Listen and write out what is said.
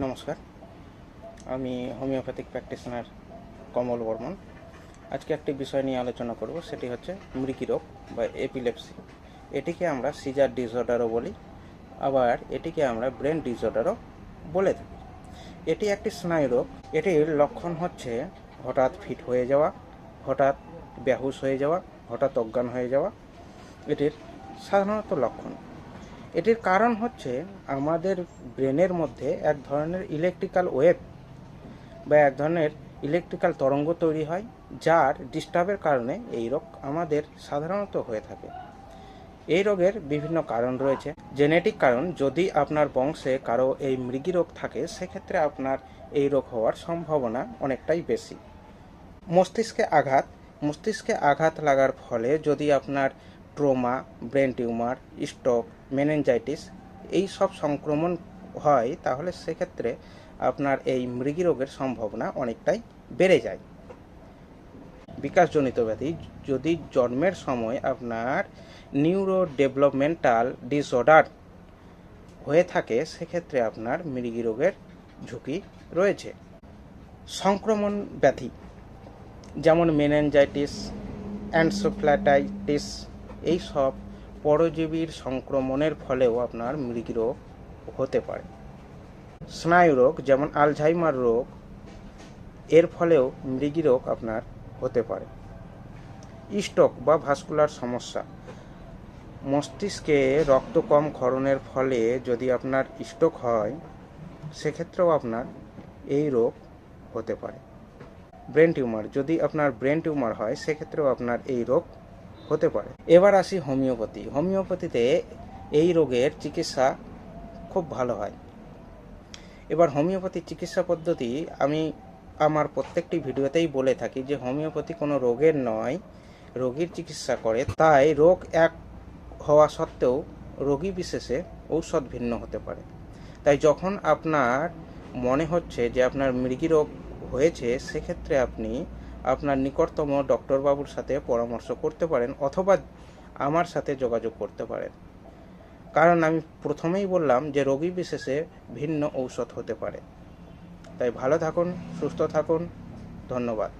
নমস্কার। আমি homeopathic practitioner কমল বর্মন। আজকে একটি বিষয় নিয়ে আলোচনা করব, সেটি হচ্ছে মৃগী রোগ বা এপিলেপসি এটিকে আমরা সিজার ডিসঅর্ডারও বলি, আবার এটিকে আমরা ব্রেন ডিসঅর্ডারও বলে থাকি। এটি একটি স্নায়ু রোগ। এটির লক্ষণ হচ্ছে হঠাৎ ফিট হয়ে যাওয়া, হঠাৎ বেহুশ হয়ে যাওয়া, হঠাৎ অজ্ঞান হয়ে যাওয়া। এটির সাধারণত লক্ষণ এটির কারণ হচ্ছে আমাদের ব্রেনের মধ্যে এক ধরনের ইলেকট্রিক্যাল ওয়েভ বা এক ধরনের ইলেকট্রিক্যাল তরঙ্গ তৈরি হয়, যার ডিস্টার্বের কারণে এই রোগ আমাদের সাধারণত হয়ে থাকে। এই রোগের বিভিন্ন কারণ রয়েছে। জেনেটিক কারণ, যদি আপনার বংশে কারও এই মৃগী রোগ থাকে, সেক্ষেত্রে আপনার এই রোগ হওয়ার সম্ভাবনা অনেকটাই বেশি। মস্তিষ্কে আঘাত মস্তিষ্কে আঘাত লাগার ফলে যদি আপনার trauma brain tumour stroke meningitis এই সব সংক্রমণ হয়, তাহলে সেক্ষেত্রে আপনার এই মৃগী রোগের সম্ভাবনা অনেকটাই বেড়ে যায়। বিকাশজনিত ব্যাধি, যদি জন্মের সময় আপনার নিউরো ডেভেলপমেন্টাল ডিসঅর্ডার হয়ে থাকে, সেক্ষেত্রে আপনার মৃগী রোগের ঝুঁকি রয়েছে। সংক্রমণ ব্যাধি, যেমন মেনেঞ্জাইটিস অ্যান্সোফ্ল্যাটাইটিস এই সব পরজীবীর সংক্রমণের ফলেও আপনার মৃগী রোগ হতে পারে। স্নায়ু রোগ যেমন আলঝাইমার রোগ, এর ফলেও মৃগী রোগ আপনার হতে পারে। স্ট্রোক বা ভাস্কুলার সমস্যা, মস্তিষ্কে রক্ত কম ক্ষরণের ফলে যদি আপনার স্ট্রোক হয়, সেক্ষেত্রেও আপনার এই রোগ হতে পারে। ব্রেন টিউমার, যদি আপনার ব্রেন টিউমার হয়, সেক্ষেত্রেও আপনার এই রোগ হতে পারে। এবার আসি হোমিওপ্যাথি। হোমিওপ্যাথিতে এই রোগের চিকিৎসা খুব ভালো হয়। এবার হোমিওপ্যাথি চিকিৎসা পদ্ধতি আমি আমার প্রত্যেকটি ভিডিওতেই বলে থাকি যে হোমিওপ্যাথি কোনো রোগের নয়, রোগীর চিকিৎসা করে। তাই রোগ এক হওয়া সত্ত্বেও রোগী বিশেষে ঔষধ ভিন্ন হতে পারে। তাই যখন আপনার মনে হচ্ছে যে আপনার মৃগী রোগ হয়েছে, সেক্ষেত্রে আপনি আপনার নিকটতম ডক্টরবাবুর সাথে পরামর্শ করতে পারেন অথবা আমার সাথে যোগাযোগ করতে পারেন। কারণ আমি প্রথমেই বললাম যে রোগী বিশেষে ভিন্ন ঔষধ হতে পারে। তাই ভালো থাকুন, সুস্থ থাকুন। ধন্যবাদ।